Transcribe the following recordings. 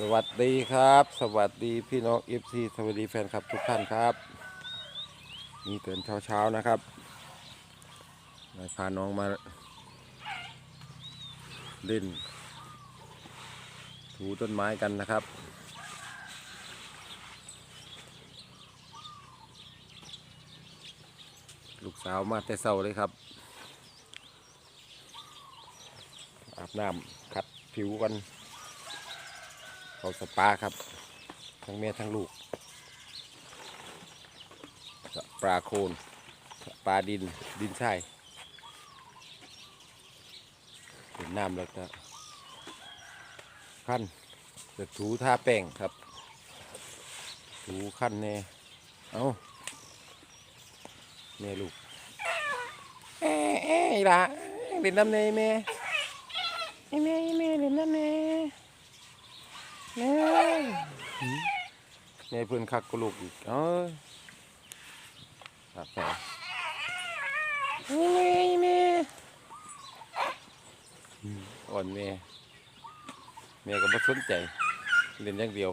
สวัสดีครับ สวัสดีพี่น้องเอฟซีสวัสดีแฟนคลับทุกท่านครับนี่เตือนเช้าๆนะครับมาพาน้องมาเล่น ถูต้นไม้กันนะครับ ลูกสาวมาแต่เช้าเลยครับ อาบน้ำขัดผิวกัน เขาสปาครับ ทั้งแม่ทั้งลูกปลาโคนปลาดินดินทรายเห็นน้ำแล้วก็ขั้นจะถูท่าแป้งครับ ถูขั้นแน่เอาแม่ลูกเอ๊ะเอ๊ะละเล่นน้ำเนแม่แม่แม่เล่นน้ำเน ยแม่แม่เพื่อนคักก็ลูกอีกเอ้ยครับแม่แม่แม่อืมอ่อนแม่แม่ก็บ่สนใจเล่นอย่างเดียว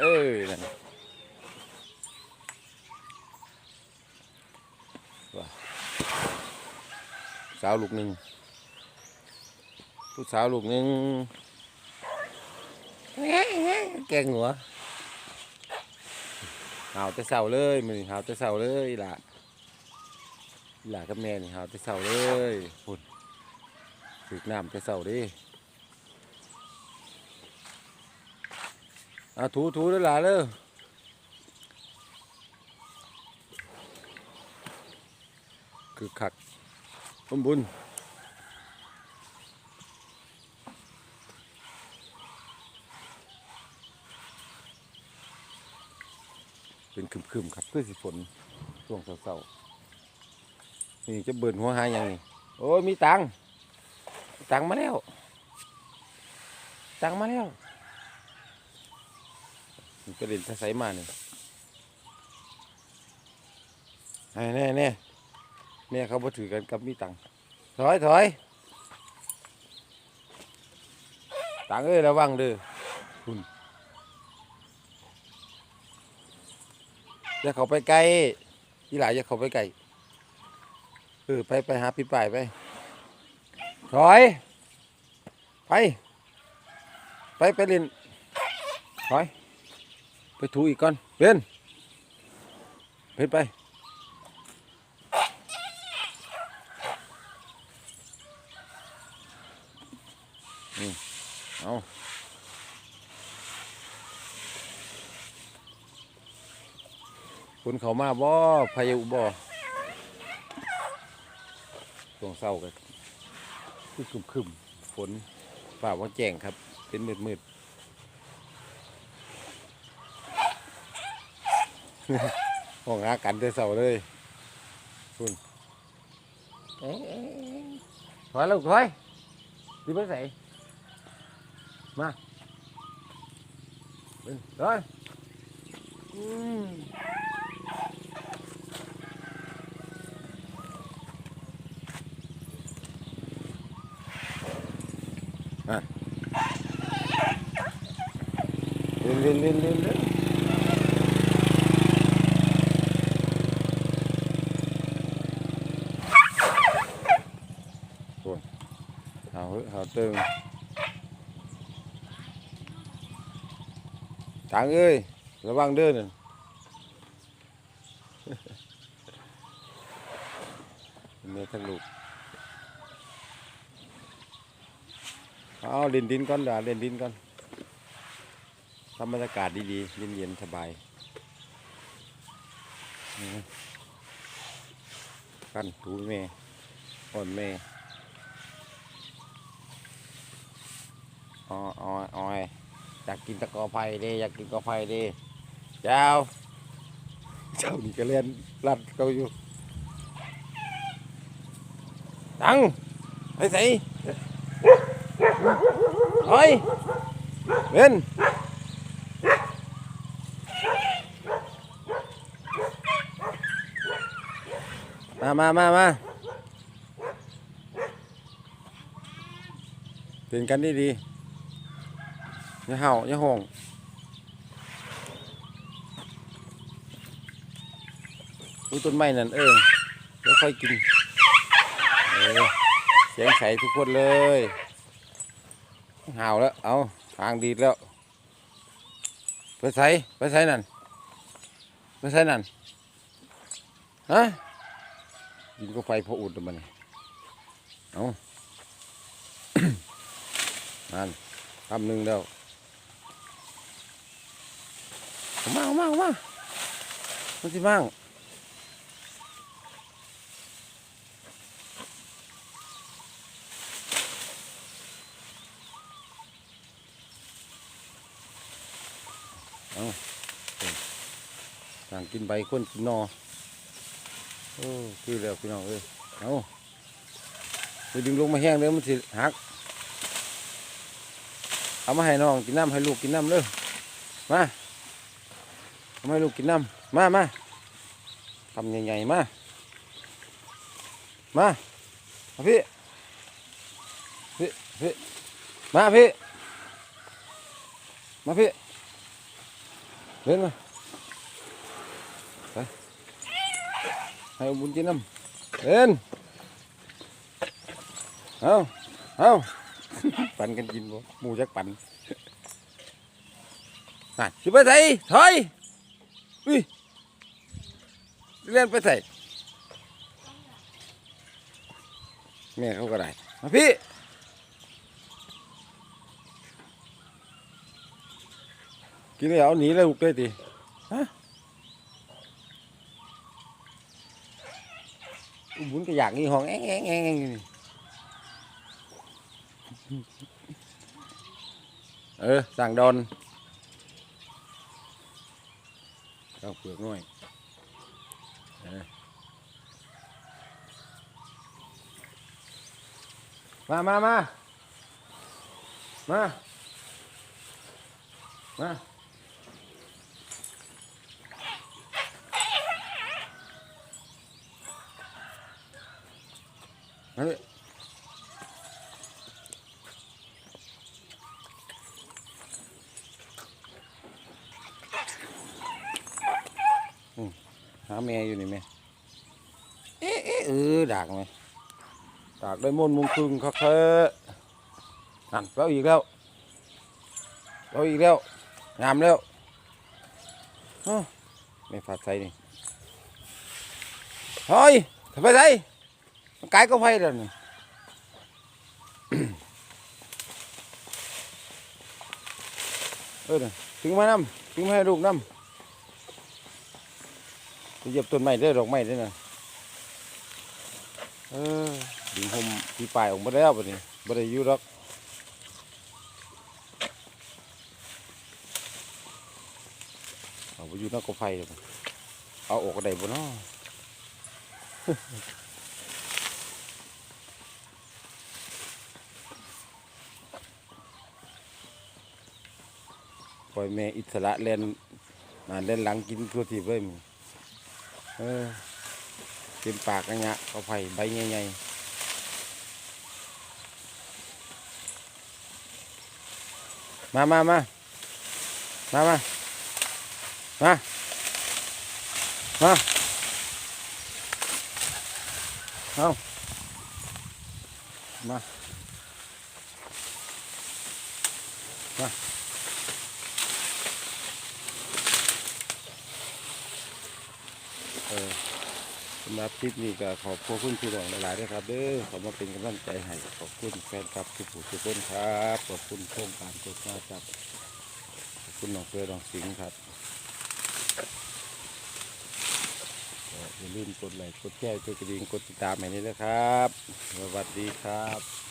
เอ้ยนั่นว่ะสาวลูกหนึ่งผู้สาวลูกหนึ่ง แกงหัวหาวแต่เสาเลยมือหาวแต่เสาเลยล่ะล่ะกับแม่นี่หาวแต่เสาเลยพุ่นถึกน้ำแต่เสาดิอาถูถูด้วยล่ะเลยคือขักบุญบุญ เป็นคึมๆครับเพื่อสิฝนช่วงเศร้าๆนี่จะเบิ่นหัวหาอย่างนี้โอ้ยมีตังตังมาแล้ว ตังมาแล้วมันก็เล่นถ้าใส่มาเนี่ยแน่แน่แน่แม่เขาบ่ถือกันกับมีตังถอยถอยตังเอ้ยระวังเด้อ อย่าเข้าไปไกลอีหลายอย่าเข้าไปไกลเออไปไปหาพี่ป่ายไปถอยไปไปไปเล่นถอยไปถูอีกก่อนเบนเบนไปอืมเอา คนเขามาบ่พายุบ่ช่วงเศร้ากันคือคึมคึมฝนฝ่าว่าแจ้งครับ เป็นมืดมืดห้องหากันแต่เศร้าเลยคุณถอยลูกถอยดีไปใส่มาเดินอืม เล่นเล่นเล่นเล่นเล่นโอ้ยเอาเหอะเทำบรรยากาศดีๆ เย็นๆ สบายนี่นะกันถูแม่อ่อนแม่ออออออยอยากกินตะกอไผ่ด้อยากกินกอไผ่ด้เจ้า เจ้านี่ก็เล่นรัดเขาอยู่ตังไปใส่เฮ้ยเบน มามามามาเป็นกันดีดีอย่าเห่าอย่าห้องอุ้ต้นไม้นั่นเออเดี๋ยวค่อยกินเออเสียงใสทุกคนเลยเห่าแล้ว เอาทางดีแล้ว ไปใส่ไปใส่นั่นไปใส่นั่นฮะ ยิงก็ไฟพออุดมันเอานั่นคำหนึ่งแล้วเอามาเอามาเอามามันสิมั่งเอาต่างกินใบคนกินนอ โอ้คือแล้วพี่น้องเอ้ยเอาไปดึงลงมาแห้งเด้อมันสิหัก เอามาให้น้องกินน้ำให้ลูกกินน้ำเลยมาเอามาให้ลูกกินน้ำมามาทำใหญ่ๆมา มามาพี่พี่พี่มาพี่ มาพี่เล่นมาไป ให้เอาบุญกินน้ำเล่นเอาเอาปั่นกันกินบ่หมูจักปั่นนั่นสิไปใส่ถอยอุ้ยเล่นไปใส่แม่เขาก็ได้มาพี่กินแล้วหนีเลยลูกเลยติฮะ อุ้มบุญก็อยากนี่ห้องแองแองแองแองอยู่นี่ เออสั่งดอนเอาเปลือกหน่อยเออมามามามา มา เฮ้ยหาแม่อยู่นี่แม่เอ๊ะเอ๊ะเออดากไหมดากได้มนมุงคึงครับเธอนั่นเอาอีกแล้วเอาอีกแล้วงามแล้วอ้าวไม่ฝาดใส่นี่เฮ้ยทำไปใส่ มันไกลก็ไฟแล้วนี่เออน่ะถึงมาน้ำถึงมาให้ลูกน้ำไปเหยียบต้นไม้เด้ดอกไม้เด้นะเออดึงหมที่ปลายออกมาแล้วบัดนี้บ่ได้อยู่ดอกเอาไปอยู่นอกกอไผ่เลยเอาออกก็ได้บ่เนาะ ปล่อยแม่อิสระเล่นมาเล่นหลังกินทั่วที่เว้ยมึงเออเต็มปากกันเนี่ยเขาไผ่ใบใหญ่ๆมามามามามามามาเอามา มาเออ สำหรับคลิปนี้ก็ขอบคุณพี่น้องหลายๆด้วยครับเด้อขอมาเป็นกำลังใจให้ขอบคุณแฟนคลับทุกผู้ทุกคนครับขอบคุณโครงการโฆษณาจับขอบคุณน้องเฟือน้องสิงห์ครับอย่าลืมกดไลค์กดแชร์กดกระดิ่งกดติดตามให้นี้นะครับ สวัสดีครับ